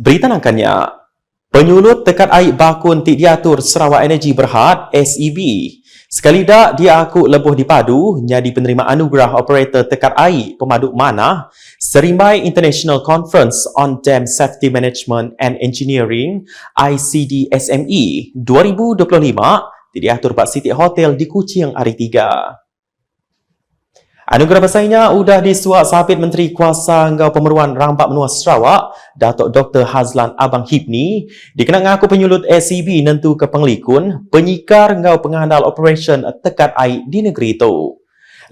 Berita nangkanya, penyulut tekat air bakun tik diatur Sarawak Energy Berhad SEB. Sekali dah dia aku lebuh dipadu jadi penerima anugerah operator tekat air pemaduk manah Serimbai International Conference on Dam Safety Management and Engineering ICD SME 2025 diatur Pak Siti Hotel di Kuching hari 3. Anugerah bersaingnya sudah disuak sahabat Menteri Kuasa Engkau Pemeruan Rampak Menua Sarawak, Datuk Dr. Hazlan Abang Hibni, dikenal ngaku penyulut SCB nentu ke penglikun, penyikar Engkau Pengandal Operation Tekat Air di negeri itu.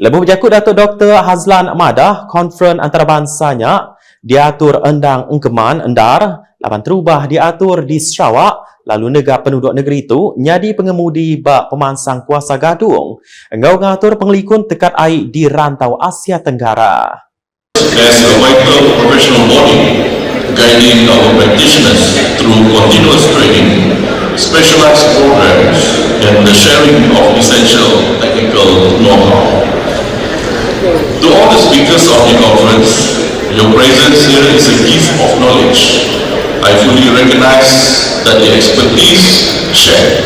Lebih berjakut Datuk Dr. Hazlan Madah, konferen antarabansanya, diatur endang engkeman endar, lapan terubah diatur di Sarawak, lalu negara penduduk negeri itu nyadi pengemudi bak pemansang kuasa gadung. Engkau ngatur penglikun tekat air di rantau Asia Tenggara. as a vital professional body guiding our practitioners through continuous training, specialized programs, and the sharing of essential technical know-how. To all the speakers of the conference, your presence here is a gift of knowledge. I fully recognize that the expertise shared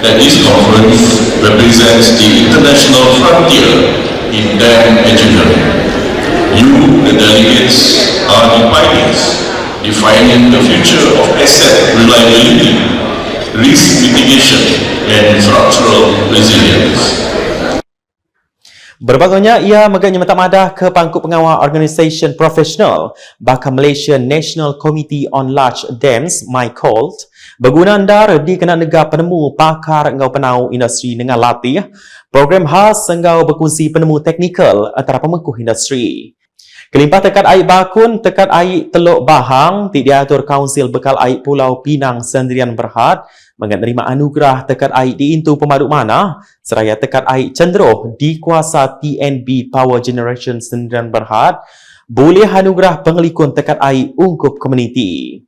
at this conference represents the international frontier in dam engineering. You, the delegates, are the pioneers defining the future of asset reliability, risk mitigation, and structural resilience. Berbagainya ia megahnya mentamadah ke pangkut pengawal organisation profesional bakal Malaysia National Committee on Large Dams MyColt berguna andar di kena negara penemu pakar engau penau industri dengan latih program khas engau berkongsi penemu teknikal antara pemengkuh industri. Kelimpah tekat air bakun, tekat air teluk bahang, diatur Kaunsil Bekal Air Pulau Pinang Sendirian Berhad menerima anugerah tekat air di Intu Pemaduk Mana seraya tekat air cenderoh di kuasa TNB Power Generation Sendirian Berhad boleh anugerah pengelikun tekat air ungkup komuniti.